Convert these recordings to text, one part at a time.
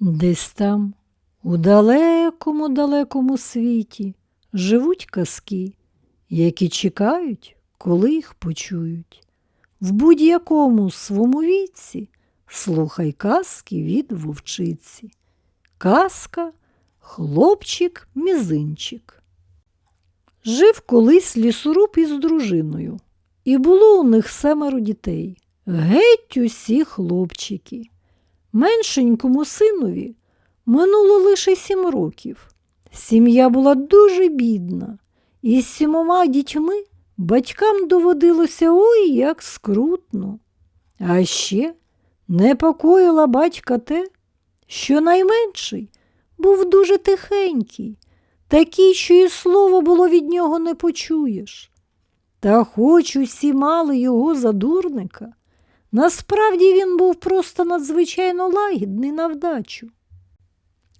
Десь там, у далекому далекому світі, живуть казки, які чекають, коли їх почують. В будь-якому своєму віці слухай казки від вовчиці. Казка Хлопчик мізинчик. Жив колись лісоруб із дружиною, і було у них семеро дітей. Геть усі хлопчики. Меншенькому синові минуло лише сім років. Сім'я була дуже бідна, і з сімома дітьми батькам доводилося ой як скрутно. А ще непокоїла батька те, що найменший був дуже тихенький, такий, що і слово було від нього не почуєш. Та хоч усі мали його за дурника, насправді він був просто надзвичайно лагідний на вдачу.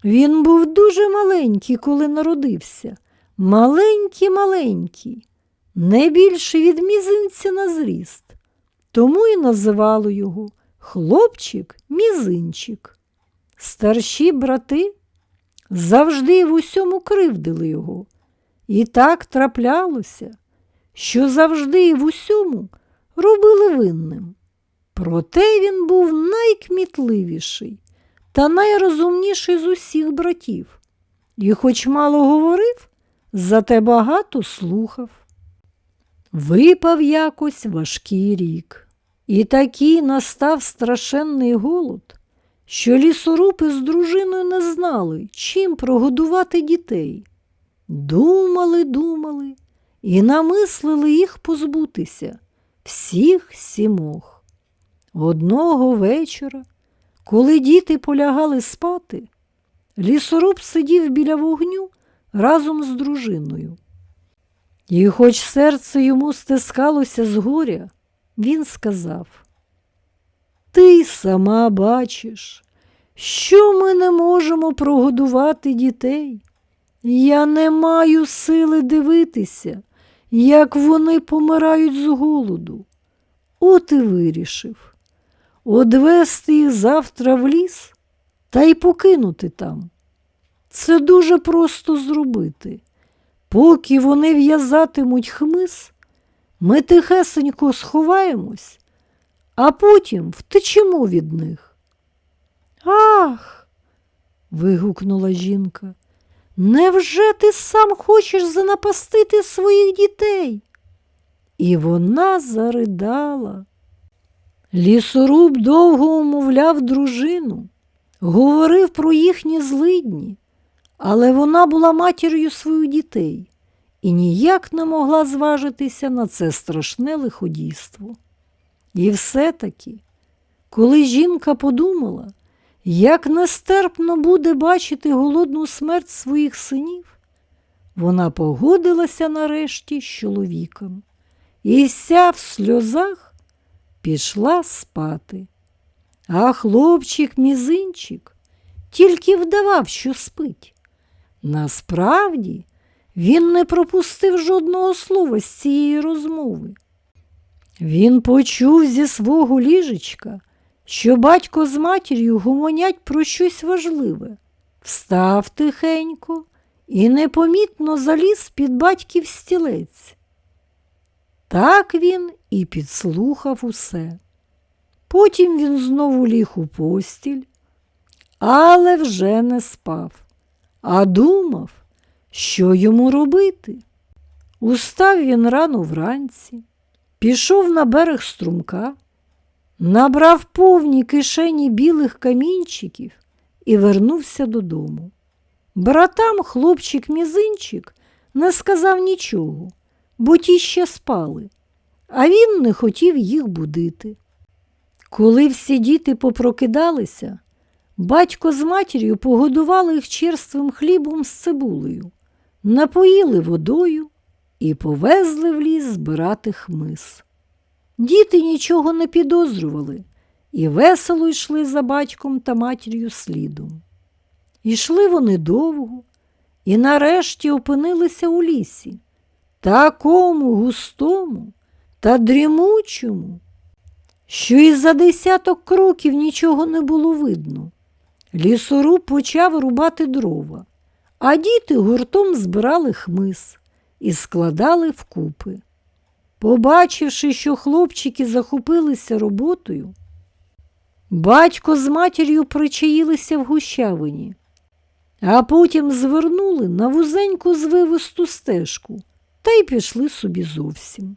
Він був дуже маленький, коли народився, маленький маленький, не більше від мізинця на зріст. Тому і називали його хлопчик мізинчик. Старші брати завжди в усьому кривдили його. І так траплялося, що завжди і в усьому робили винним. Проте він був найкмітливіший та найрозумніший з усіх братів, і, хоч мало говорив, зате багато слухав. Випав якось важкий рік, і такий настав страшенний голод, що лісоруби з дружиною не знали, чим прогодувати дітей. Думали, думали і намислили їх позбутися всіх сімох. Одного вечора, коли діти полягали спати, лісоруб сидів біля вогню разом з дружиною. І хоч серце йому стискалося з горя, він сказав Ти сама бачиш, що ми не можемо прогодувати дітей. Я не маю сили дивитися, як вони помирають з голоду. От і вирішив одвести їх завтра в ліс та й покинути там. Це дуже просто зробити. Поки вони в'язатимуть хмиз, ми тихесенько сховаємось, а потім втечемо від них. Ах. вигукнула жінка. Невже ти сам хочеш занапастити своїх дітей? І вона заридала. Лісоруб довго умовляв дружину, говорив про їхні злидні, але вона була матір'ю своїх дітей і ніяк не могла зважитися на це страшне лиходійство. І все-таки, коли жінка подумала, як нестерпно буде бачити голодну смерть своїх синів, вона погодилася нарешті з чоловіком і вся в сльозах пішла спати. А хлопчик мізинчик тільки вдавав, що спить. Насправді він не пропустив жодного слова з цієї розмови. Він почув зі свого ліжечка, що батько з матір'ю гомонять про щось важливе, встав тихенько і непомітно заліз під батьків стілець. Так він і підслухав усе. Потім він знову ліг у постіль, але вже не спав, а думав, що йому робити. Устав він рано вранці, пішов на берег струмка, набрав повні кишені білих камінчиків і вернувся додому. Братам хлопчик мізинчик не сказав нічого, бо ті ще спали, а він не хотів їх будити. Коли всі діти попрокидалися, батько з матір'ю погодували їх черствим хлібом з цибулею, напоїли водою і повезли в ліс збирати хмиз. Діти нічого не підозрювали і весело йшли за батьком та матір'ю слідом. Ішли вони довго і нарешті опинилися у лісі, такому густому та дрімучому, що і за десяток кроків нічого не було видно. лісоруб почав рубати дрова, а діти гуртом збирали хмиз і складали вкупи. Побачивши, що хлопчики захопилися роботою, батько з матір'ю причаїлися в гущавині, а потім звернули на вузеньку звивисту стежку та й пішли собі зовсім.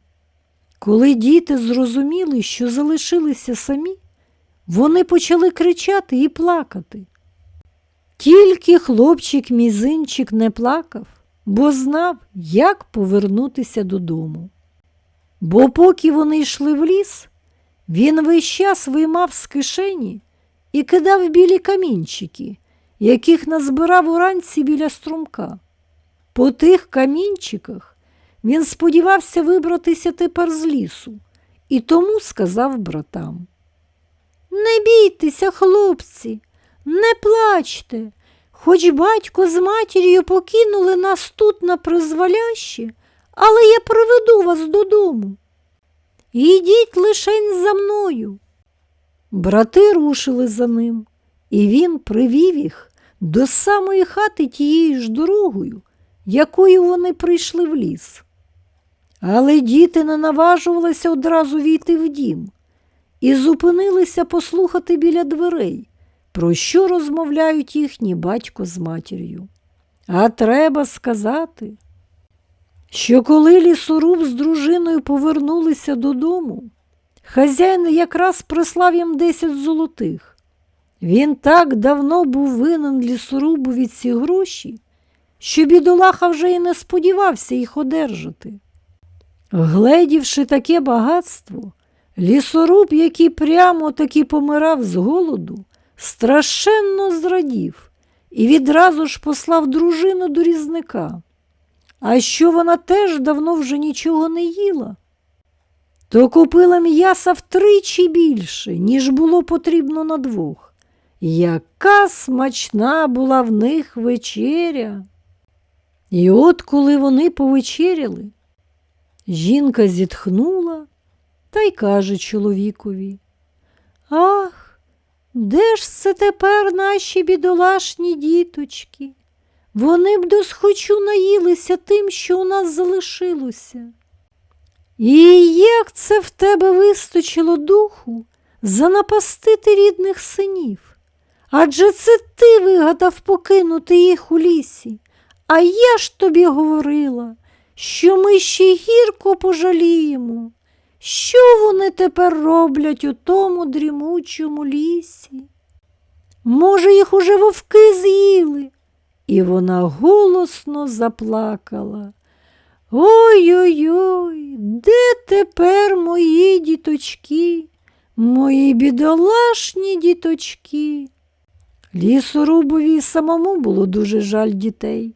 Коли діти зрозуміли, що залишилися самі, вони почали кричати і плакати. Тільки хлопчик мізинчик не плакав, бо знав, як повернутися додому. Бо поки вони йшли в ліс, він весь час виймав з кишені і кидав білі камінчики, яких назбирав уранці біля струмка. По тих камінчиках він сподівався вибратися тепер з лісу і тому сказав братам. Не бійтеся, хлопці, не плачте, хоч батько з матір'ю покинули нас тут на призволяще, але я приведу вас додому. Ідіть лишень за мною. Брати рушили за ним, і він привів їх до самої хати тією ж дорогою, якою вони прийшли в ліс. Але діти не наважувалися одразу війти в дім і зупинилися послухати біля дверей, про що розмовляють їхні батько з матір'ю. А треба сказати, що коли лісоруб з дружиною повернулися додому, хазяїн якраз прислав їм десять золотих. Він так давно був винен лісорубові ці гроші, що бідолаха вже й не сподівався їх одержати. Гледівши таке багатство, лісоруб, який прямо таки помирав з голоду, страшенно зрадів і відразу ж послав дружину до різника. А що вона теж давно вже нічого не їла, то купила м'яса втричі більше, ніж було потрібно на двох. Яка смачна була в них вечеря. І от коли вони повечеряли, жінка зітхнула та й каже чоловікові Ах, де ж це тепер наші бідолашні діточки? Вони б досхочу наїлися тим, що у нас залишилося. І як це в тебе вистачило духу занапастити рідних синів? Адже це ти вигадав покинути їх у лісі, а я ж тобі говорила, що ми ще гірко пожаліємо. Що вони тепер роблять у тому дрімучому лісі? Може, їх уже вовки з'їли? І вона голосно заплакала. Ой-ой-ой, де тепер мої діточки, мої бідолашні діточки? Лісорубові самому було дуже жаль дітей,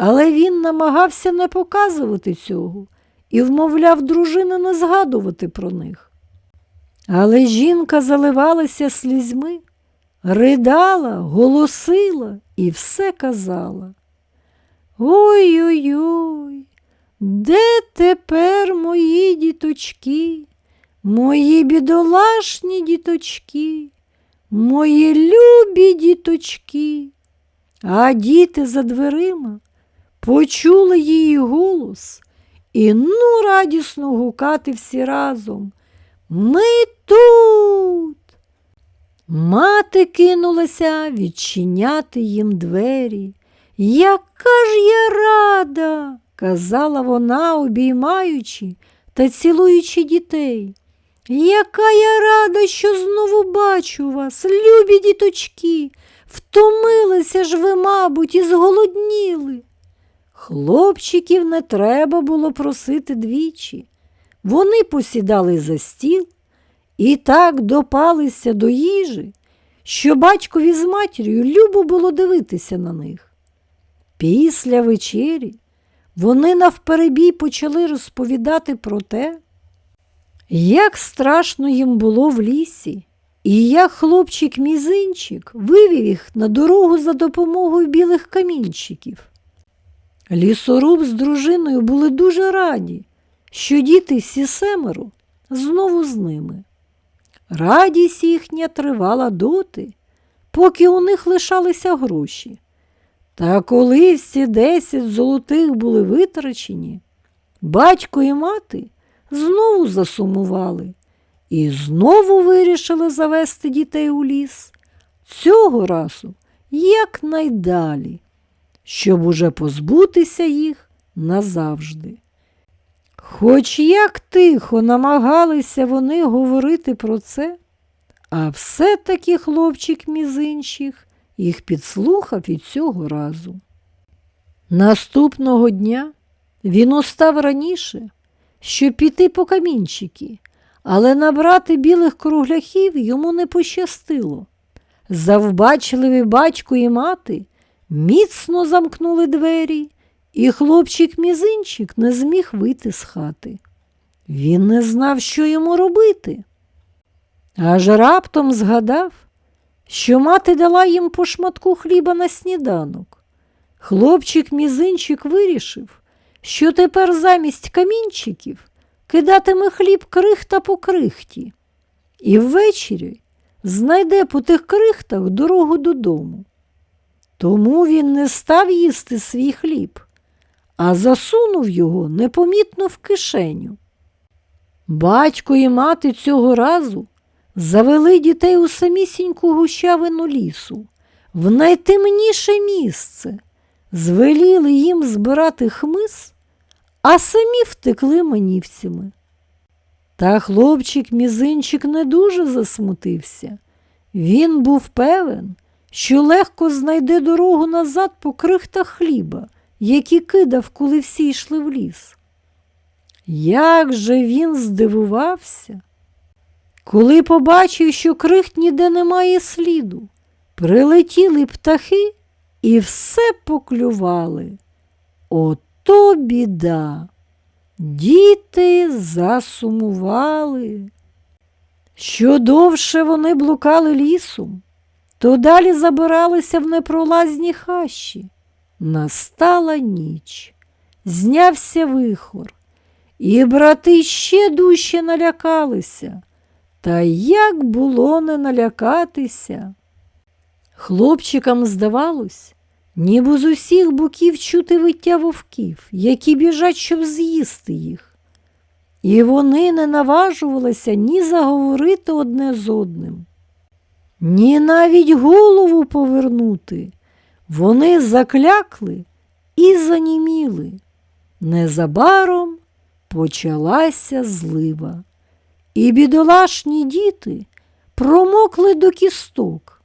але він намагався не показувати цього і вмовляв дружину не згадувати про них. Але жінка заливалася слізьми, ридала, голосила і все казала. Ой-ой-ой, де тепер мої діточки, мої бідолашні діточки, мої любі діточки? А діти за дверима почули її голос і ну радісно гукати всі разом. Ми тут. Мати кинулася відчиняти їм двері. Яка ж я рада, казала вона, обіймаючи та цілуючи дітей. Яка я рада, що знову бачу вас, любі діточки, втомилися ж ви, мабуть, і зголодніли. Хлопчиків не треба було просити двічі. Вони посідали за стіл і так допалися до їжі, що батькові з матір'ю любо було дивитися на них. Після вечері вони навперебій почали розповідати про те, як страшно їм було в лісі, і як хлопчик мізинчик вивів їх на дорогу за допомогою білих камінчиків. Лісоруб з дружиною були дуже раді, що діти всі семеро знову з ними. Радість їхня тривала доти, поки у них лишалися гроші. Та коли всі десять золотих були витрачені, батько і мати знову засумували і знову вирішили завести дітей у ліс. Цього разу якнайдалі, щоб уже позбутися їх назавжди. Хоч як тихо намагалися вони говорити про це, а все-таки хлопчик мізинчик їх підслухав і цього разу. Наступного дня він устав раніше, щоб піти по камінчики, але набрати білих кругляхів йому не пощастило. Завбачливі батько і мати міцно замкнули двері, і хлопчик мізинчик не зміг вийти з хати. Він не знав, що йому робити. Аж раптом згадав, що мати дала їм по шматку хліба на сніданок. Хлопчик мізинчик вирішив, що тепер замість камінчиків кидатиме хліб крихта по крихті, і ввечері знайде по тих крихтах дорогу додому. Тому він не став їсти свій хліб, а засунув його непомітно в кишеню. Батько і мати цього разу завели дітей у самісіньку гущавину лісу, в найтемніше місце, звеліли їм збирати хмиз, а самі втекли манівцями. Та хлопчик мізинчик не дуже засмутився. Він був певен, що легко знайде дорогу назад по крихтах хліба, які кидав, коли всі йшли в ліс. Як же він здивувався, коли побачив, що крихт ніде немає сліду, прилетіли птахи і все поклювали. Ото біда. Діти засумували. Що довше вони блукали лісом, то далі забиралися в непролазні хащі. Настала ніч, знявся вихор, і брати ще дужче налякалися. Та як було не налякатися? Хлопчикам здавалось, ніби з усіх боків чути виття вовків, які біжать, щоб з'їсти їх. І вони не наважувалися ні заговорити одне з одним, ні навіть голову повернути. Вони заклякли і заніміли. Незабаром почалася злива, і бідолашні діти промокли до кісток.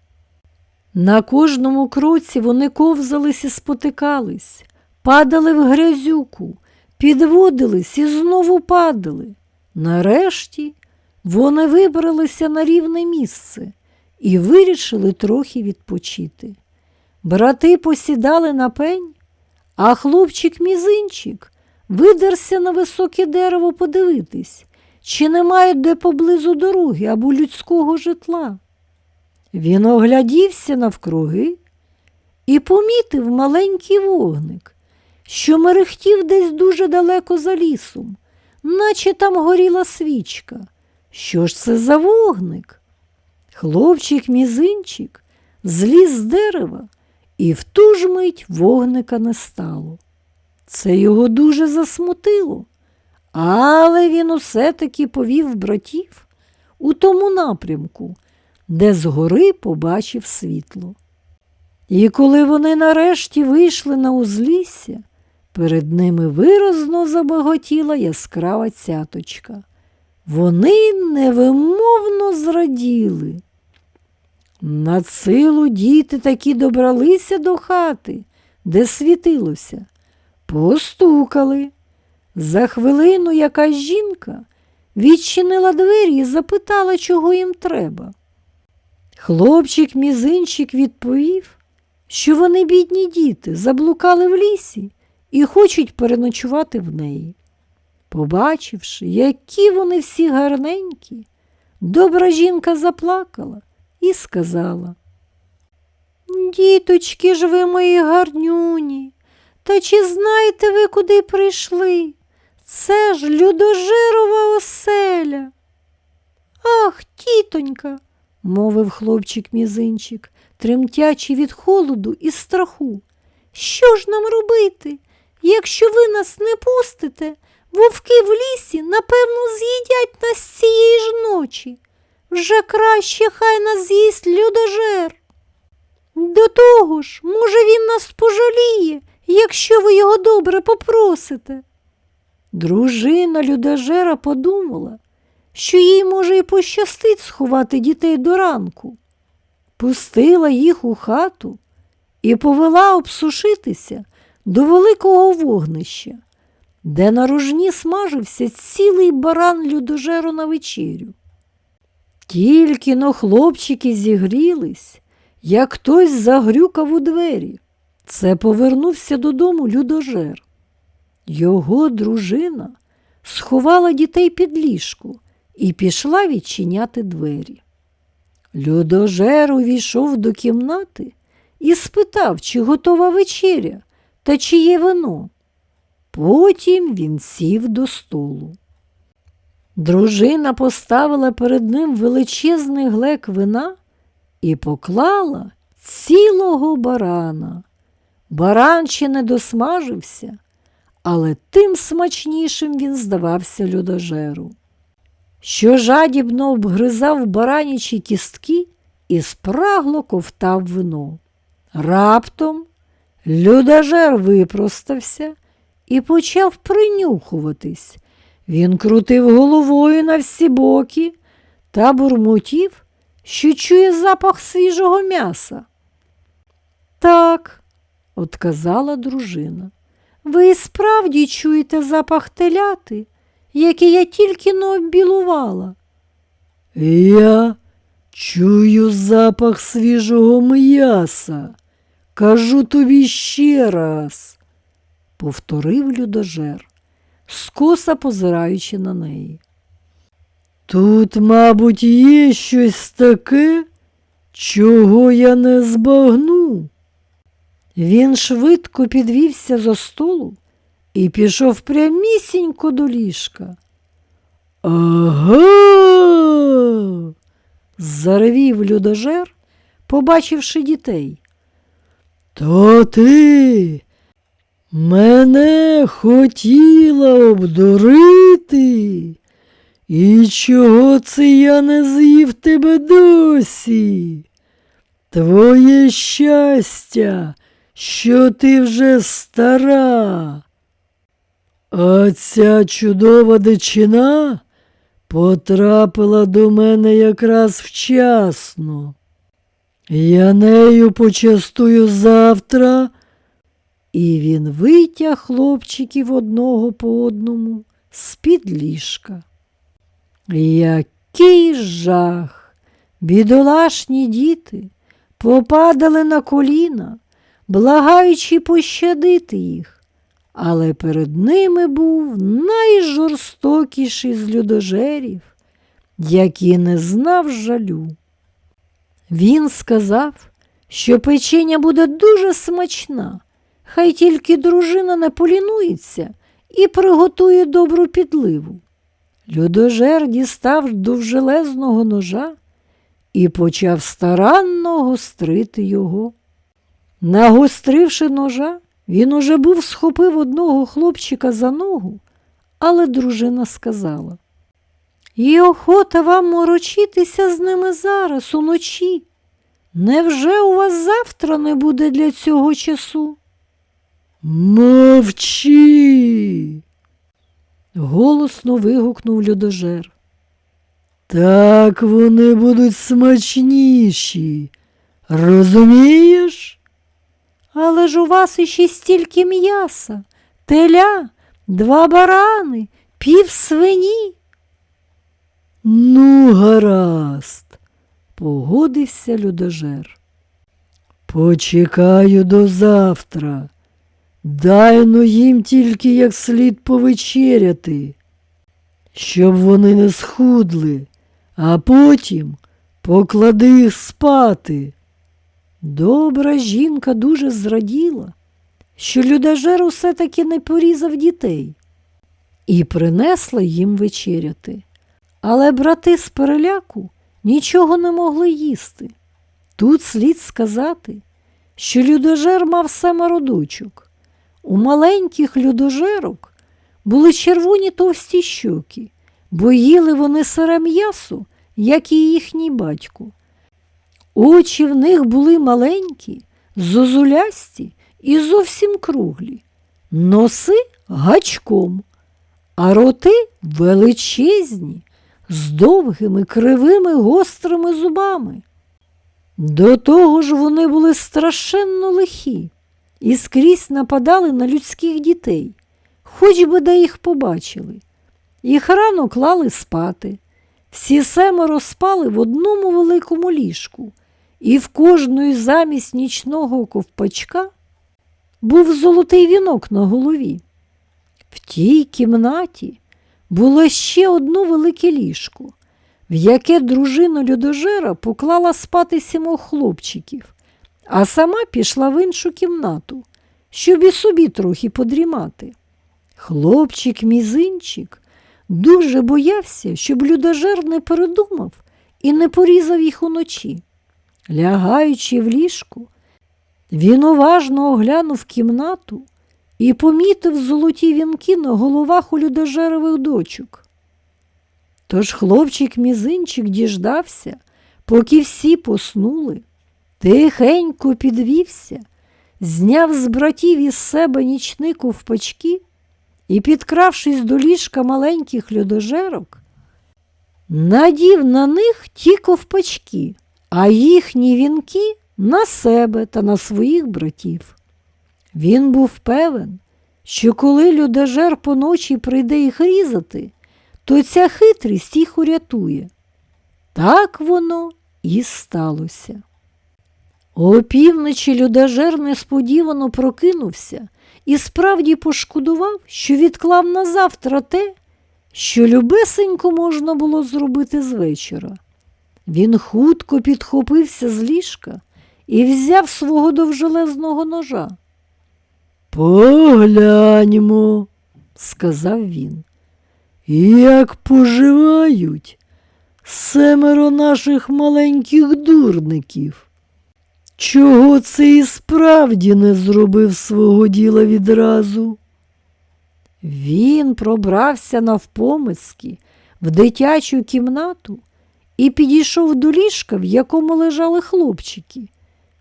На кожному кроці вони ковзались і спотикались, падали в грязюку, підводились і знову падали. Нарешті вони вибралися на рівне місце і вирішили трохи відпочити. Брати посідали на пень, а хлопчик мізинчик видерся на високе дерево подивитись, чи немає де поблизу дороги або людського житла. Він оглядівся навкруги і помітив маленький вогник, що мерехтів десь дуже далеко за лісом, наче там горіла свічка. Що ж це за вогник? Хлопчик мізинчик зліз з дерева, і в ту ж мить вогника не стало. Це його дуже засмутило, але він усе таки повів братів у тому напрямку, де згори побачив світло. І коли вони нарешті вийшли на узлісся, перед ними виразно забаготіла яскрава цяточка. Вони невимовно зраділи. На силу діти таки добралися до хати, де світилося, постукали. За хвилину якась жінка відчинила двері і запитала, чого їм треба. Хлопчик мізинчик відповів, що вони, бідні діти, заблукали в лісі і хочуть переночувати в неї. Побачивши, які вони всі гарненькі, добра жінка заплакала і сказала Діточки ж ви мої гарнюні, та чи знаєте ви, куди прийшли? Це ж людожирова оселя. Ах, тітонька, мовив хлопчик мізинчик, тремтячи від холоду і страху. Що ж нам робити? Якщо ви нас не пустите, вовки в лісі, напевно, з'їдять нас цієї ж ночі. Вже краще хай нас з'їсть людожер. До того ж, може, він нас пожаліє, якщо ви його добре попросите. Дружина людожера подумала, що їй може і пощастить сховати дітей до ранку. Пустила їх у хату і повела обсушитися до великого вогнища, де на рожні смажився цілий баран людожеру на вечерю. Тільки но хлопчики зігрілись, як хтось загрюкав у двері. Це повернувся додому людожер. Його дружина сховала дітей під ліжку і пішла відчиняти двері. Людожер увійшов до кімнати і спитав, чи готова вечеря та чи є вино. Потім він сів до столу. Дружина поставила перед ним величезний глек вина і поклала цілого барана. Баран ще не досмажився, але тим смачнішим він здавався людожеру, що жадібно обгризав баранячі кістки і спрагло ковтав вино. Раптом людожер випростався і почав принюхуватись. Він крутив головою на всі боки та бурмотів, що чує запах свіжого м'яса. Так, отказала дружина, ви і справді чуєте запах теляти, який я тільки но оббілувала. Я чую запах свіжого м'яса. Кажу тобі ще раз, повторив людожер, скоса позираючи на неї. Тут, мабуть, є щось таке, чого я не збагну. Він швидко підвівся за столу і пішов прямісінько до ліжка. Ага. заревів людожер, побачивши дітей. То ти мене хотіла обдурити. І чого це я не з'їв тебе досі? Твоє щастя, що ти вже стара. А ця чудова дичина потрапила до мене якраз вчасно. Я нею почастую завтра. І він витяг хлопчиків одного по одному з-під ліжка. Який жах! Бідолашні діти попадали на коліна, благаючи пощадити їх, але перед ними був найжорстокіший з людожерів, який не знав жалю. Він сказав, що печеня буде дуже смачна, хай тільки дружина не полінується і приготує добру підливу. Людожер дістав довжелезного ножа і почав старанно гострити його. Нагостривши ножа, він уже був схопив одного хлопчика за ногу, але дружина сказала І охота вам морочитися з ними зараз, уночі. Невже у вас завтра не буде для цього часу? Мовчи. Голосно вигукнув людожер. Так вони будуть смачніші. Розумієш? Але ж у вас іще стільки м'яса, теля, два барани, пів свині. Ну, гаразд, погодився людожер. Почекаю до завтра. Дай ну їм тільки як слід повечеряти, щоб вони не схудли, а потім поклади їх спати. Добра жінка дуже зраділа, що людожер усе таки не порізав дітей і принесла їм вечеряти. Але брати з переляку нічого не могли їсти. Тут слід сказати, що людожер мав семеро дочок. У маленьких людожерок були червоні товсті щоки, бо їли вони сире м'ясо, як і їхній батько. Очі в них були маленькі, зозулясті і зовсім круглі, носи гачком, а роти величезні, з довгими кривими гострими зубами. До того ж вони були страшенно лихі і скрізь нападали на людських дітей, хоч би де їх побачили. Їх рано клали спати. Всі семеро спали в одному великому ліжку, і в кожної замість нічного ковпачка був золотий вінок на голові. В тій кімнаті було ще одно велике ліжко, в яке дружина людожера поклала спати сімох хлопчиків, а сама пішла в іншу кімнату, щоб і собі трохи подрімати. Хлопчик мізинчик дуже боявся, щоб людожер не передумав і не порізав їх уночі. Лягаючи в ліжку, він уважно оглянув кімнату і помітив золоті вінки на головах у людожерових дочок. Тож хлопчик мізинчик діждався, поки всі поснули, тихенько підвівся, зняв з братів із себе нічні ковпачки і, підкравшись до ліжка маленьких людожерок, надів на них ті ковпачки, а їхні вінки на себе та на своїх братів. Він був певен, що коли людожер поночі прийде їх різати, то ця хитрість їх урятує. Так воно і сталося. Опівночі людожер несподівано прокинувся і справді пошкодував, що відклав на завтра те, що любесенько можна було зробити з вечора. Він хутко підхопився з ліжка і взяв свого довжелезного ножа. Погляньмо, сказав він, як поживають семеро наших маленьких дурників. Чого це і справді не зробив свого діла відразу? Він пробрався навпомиски в дитячу кімнату і підійшов до ліжка, в якому лежали хлопчики.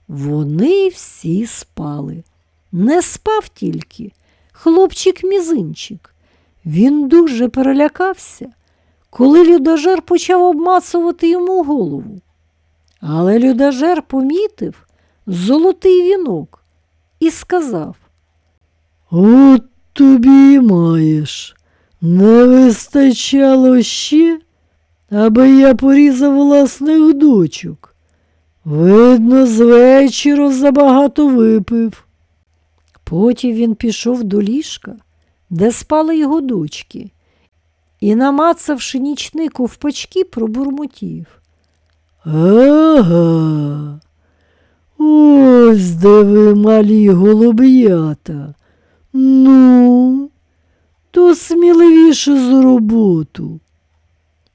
Вони всі спали. Не спав тільки хлопчик мізинчик. Він дуже перелякався, коли людожер почав обмацувати йому голову. Але людожер помітив золотий вінок і сказав От тобі й маєш. Не вистачало ще, аби я порізав власних дочок. Видно, з вечора забагато випив. Потім він пішов до ліжка, де спали його дочки, і, намацавши нічний ковпачки, пробурмотів. Ага. Ось де ви малі голуб'ята. Ну, то сміливіше за роботу.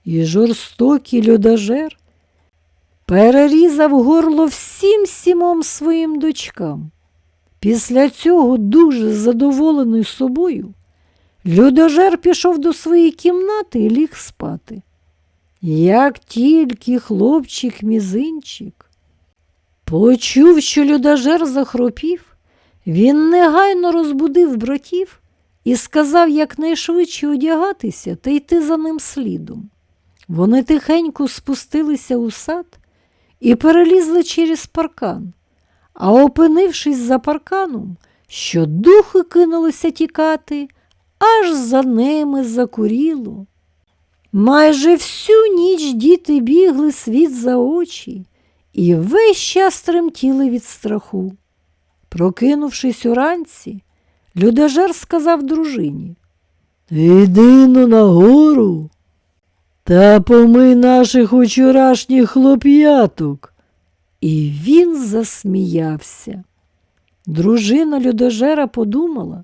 І жорстокий людожер перерізав горло всім сімом своїм дочкам. Після цього, дуже задоволений собою, людожер пішов до своєї кімнати і ліг спати. Як тільки хлопчик мізинчик почув, що людожер захропів, він негайно розбудив братів і сказав якнайшвидше одягатися та йти за ним слідом. Вони тихенько спустилися у сад і перелізли через паркан, а опинившись за парканом, щодухи кинулися тікати, аж за ними закуріло. Майже всю ніч діти бігли світ за очі і весь час тремтіли від страху. Прокинувшись уранці, людожер сказав дружині Іди ну нагору та помий наших учорашніх хлоп'яток. І він засміявся. Дружина людожера подумала,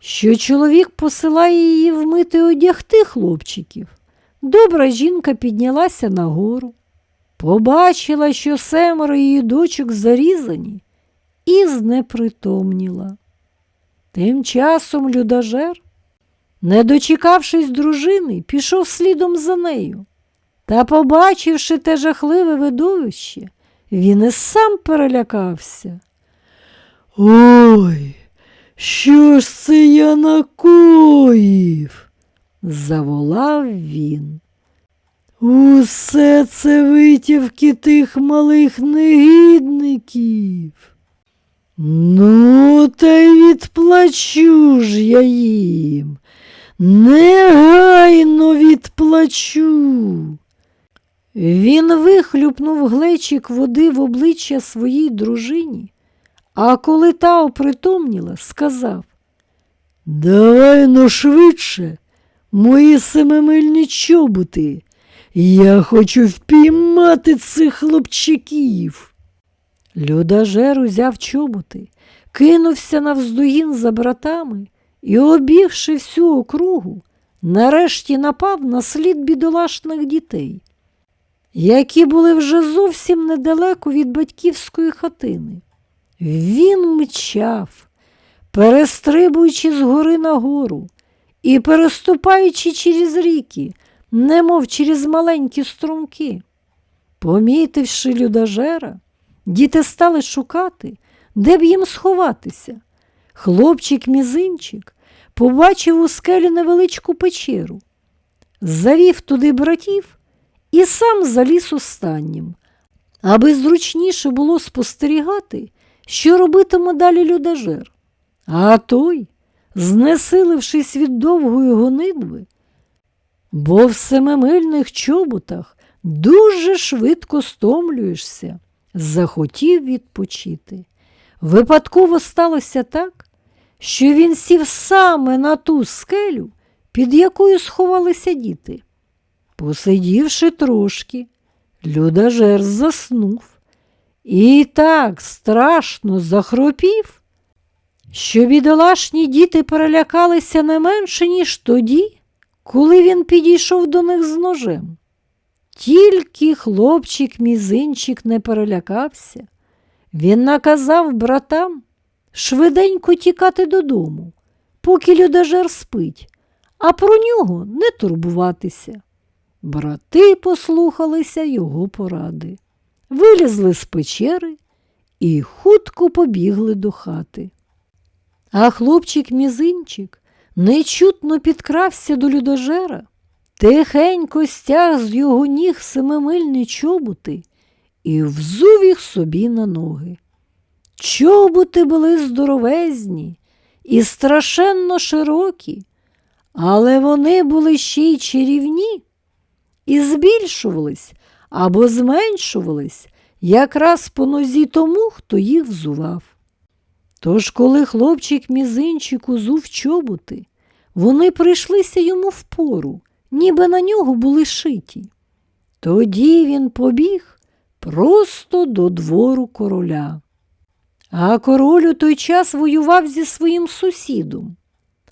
що чоловік посилає її вмити одягти хлопчиків. Добра жінка піднялася нагору, побачила, що семеро її дочок зарізані, і знепритомніла. Тим часом людожер, не дочекавшись дружини, пішов слідом за нею. Та, побачивши те жахливе видовище, він і сам перелякався. Ой, що ж це я накоїв? заволав він. Усе це витівки тих малих негідників. Ну, та й відплачу ж я їм. Негайно відплачу. Він вихлюпнув глечик води в обличчя своїй дружині, а коли та опритомніла, сказав Давай но швидше, мої семимильні чоботи. Я хочу впіймати цих хлопчиків. Людажер узяв чоботи, кинувся навздогін за братами і, обігши всю округу, нарешті напав на слід бідолашних дітей, які були вже зовсім недалеко від батьківської хатини. Він мчав, перестрибуючи з гори на гору і переступаючи через ріки, немов через маленькі струмки. Помітивши людожера, діти стали шукати, де б їм сховатися. Хлопчик-мізинчик побачив у скелі невеличку печеру, завів туди братів і сам заліз останнім, аби зручніше було спостерігати, що робитиме далі людожер. А той, знесилившись від довгої гонитви, бо в семимильних чоботах дуже швидко стомлюєшся, захотів відпочити. Випадково сталося так, що він сів саме на ту скелю, під якою сховалися діти. Посидівши трошки, людожер заснув і так страшно захропів, що бідолашні діти перелякалися не менше, ніж тоді, коли він підійшов до них з ножем. Тільки хлопчик мізинчик не перелякався. Він наказав братам швиденько тікати додому, поки людожер спить, а про нього не турбуватися. Брати послухалися його поради, вилізли з печери і хутко побігли до хати. А хлопчик мізинчик нечутно підкрався до людожера, тихенько стяг з його ніг семимильні чоботи і взув їх собі на ноги. Чоботи були здоровезні і страшенно широкі, але вони були ще й чарівні і збільшувались або зменшувались якраз по нозі тому, хто їх взував. Тож, коли хлопчик мізинчик узув чоботи, вони прийшлися йому впору, ніби на нього були шиті. Тоді він побіг просто до двору короля. А король у той час воював зі своїм сусідом.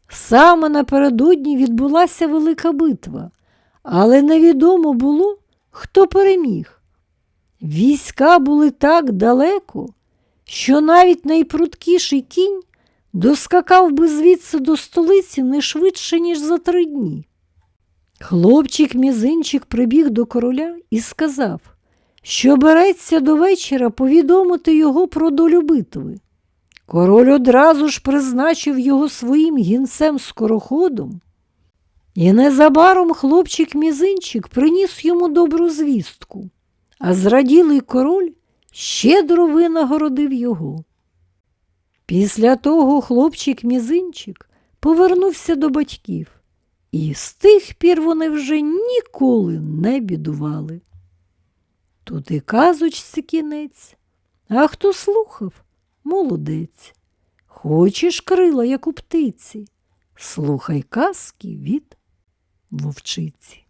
Саме напередодні відбулася велика битва, але невідомо було, хто переміг. Війська були так далеко, що навіть найпруткіший кінь доскакав би звідси до столиці не швидше, ніж за три дні. Хлопчик мізинчик прибіг до короля і сказав, що береться до вечора повідомити його про долю битви. Король одразу ж призначив його своїм гінцем скороходом, і незабаром хлопчик мізинчик приніс йому добру звістку, а зраділий король щедро винагородив його. Після того хлопчик мізинчик повернувся до батьків, і з тих пір вони вже ніколи не бідували. Тут і казочці кінець, а хто слухав, молодець. Хочеш крила, як у птиці, слухай казки від вовчиці.